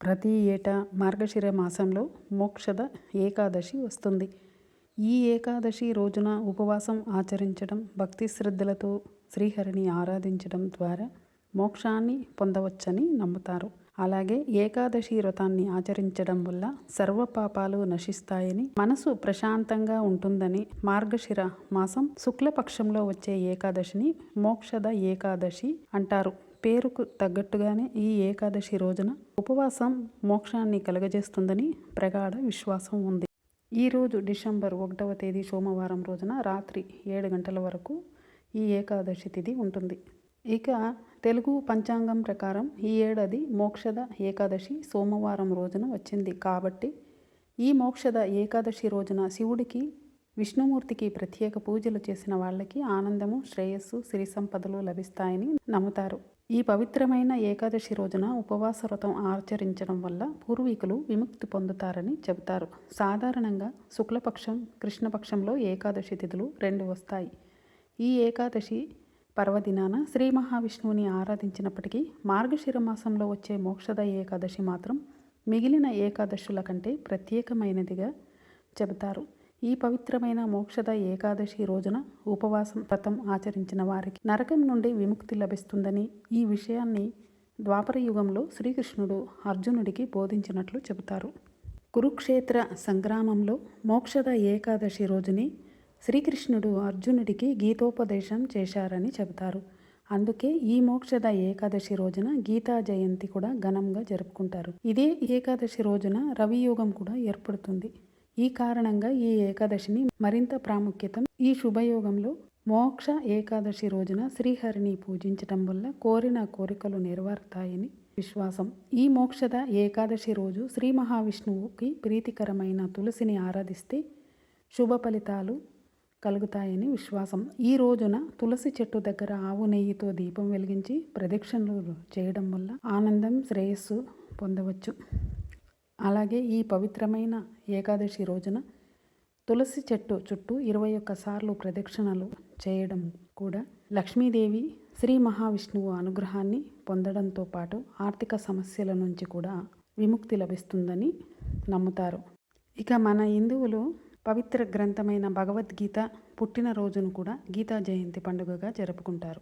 ప్రతి ఏటా మార్గశిర మాసంలో మోక్షద ఏకాదశి వస్తుంది. ఈ ఏకాదశి రోజున ఉపవాసం ఆచరించడం భక్తి శ్రద్ధలతో శ్రీహరిని ఆరాధించడం ద్వారా మోక్షాన్ని పొందవచ్చని నమ్ముతారు. అలాగే ఏకాదశి వ్రతాన్ని ఆచరించడం వల్ల సర్వ పాపాలు నశిస్తాయని మనసు ప్రశాంతంగా ఉంటుందని మార్గశిర మాసం శుక్లపక్షంలో వచ్చే ఏకాదశిని మోక్షద ఏకాదశి అంటారు. పేరుకు తగ్గట్టుగానే ఈ ఏకాదశి రోజున ఉపవాసం మోక్షాన్ని కలుగజేస్తుందని ప్రగాఢ విశ్వాసం ఉంది. ఈరోజు డిసెంబర్ ఒకటవ తేదీ సోమవారం రోజున రాత్రి ఏడు గంటల వరకు ఈ ఏకాదశి తిథి ఉంటుంది. ఇక తెలుగు పంచాంగం ప్రకారం ఈ ఏడాది మోక్షద ఏకాదశి సోమవారం రోజున వచ్చింది. కాబట్టి ఈ మోక్షద ఏకాదశి రోజున శివుడికి విష్ణుమూర్తికి ప్రత్యేక పూజలు చేసిన వాళ్ళకి ఆనందము శ్రేయస్సు సిరి సంపదలు లభిస్తాయని నమ్ముతారు. ఈ పవిత్రమైన ఏకాదశి రోజున ఉపవాస వ్రతం ఆచరించడం వల్ల పూర్వీకులు విముక్తి పొందుతారని చెబుతారు. సాధారణంగా శుక్లపక్షం కృష్ణపక్షంలో ఏకాదశి తిథులు రెండు వస్తాయి. ఈ ఏకాదశి పర్వదినాన శ్రీ మహావిష్ణువుని ఆరాధించినప్పటికీ మార్గశిర మాసంలో వచ్చే మోక్షద ఏకాదశి మాత్రం మిగిలిన ఏకాదశుల కంటే ప్రత్యేకమైనదిగా చెబుతారు. ఈ పవిత్రమైన మోక్షద ఏకాదశి రోజున ఉపవాసం వ్రతం ఆచరించిన వారికి నరకం నుండి విముక్తి లభిస్తుందని ఈ విషయాన్ని ద్వాపర యుగంలో శ్రీకృష్ణుడు అర్జునుడికి బోధించినట్లు చెబుతారు. కురుక్షేత్ర సంగ్రామంలో మోక్షద ఏకాదశి రోజుని శ్రీకృష్ణుడు అర్జునుడికి గీతోపదేశం చేశారని చెబుతారు. అందుకే ఈ మోక్షద ఏకాదశి రోజున గీతా జయంతి కూడా ఘనంగా జరుపుకుంటారు. ఇదే ఏకాదశి రోజున రవియోగం కూడా ఏర్పడుతుంది. ఈ కారణంగా ఈ ఏకాదశిని మరింత ప్రాముఖ్యత. ఈ శుభయోగంలో మోక్ష ఏకాదశి రోజున శ్రీహరిని పూజించటం వల్ల కోరిన కోరికలు నెరవేరుతాయని విశ్వాసం. ఈ మోక్షద ఏకాదశి రోజు శ్రీ మహావిష్ణువుకి ప్రీతికరమైన తులసిని ఆరాధిస్తే శుభ ఫలితాలు కలుగుతాయని విశ్వాసం. ఈ రోజున తులసి చెట్టు దగ్గర ఆవు నెయ్యితో దీపం వెలిగించి ప్రదక్షిణలు చేయడం వల్ల ఆనందం శ్రేయస్సు పొందవచ్చు. అలాగే ఈ పవిత్రమైన ఏకాదశి రోజున తులసి చెట్టు చుట్టూ ఇరవై ఒక్క సార్లు ప్రదక్షిణలు చేయడం కూడా లక్ష్మీదేవి శ్రీ మహావిష్ణువు అనుగ్రహాన్ని పొందడంతో పాటు ఆర్థిక సమస్యల నుంచి కూడా విముక్తి లభిస్తుందని నమ్ముతారు. ఇక మన హిందువులు పవిత్ర గ్రంథమైన భగవద్గీత పుట్టినరోజును కూడా గీతా జయంతి పండుగగా జరుపుకుంటారు.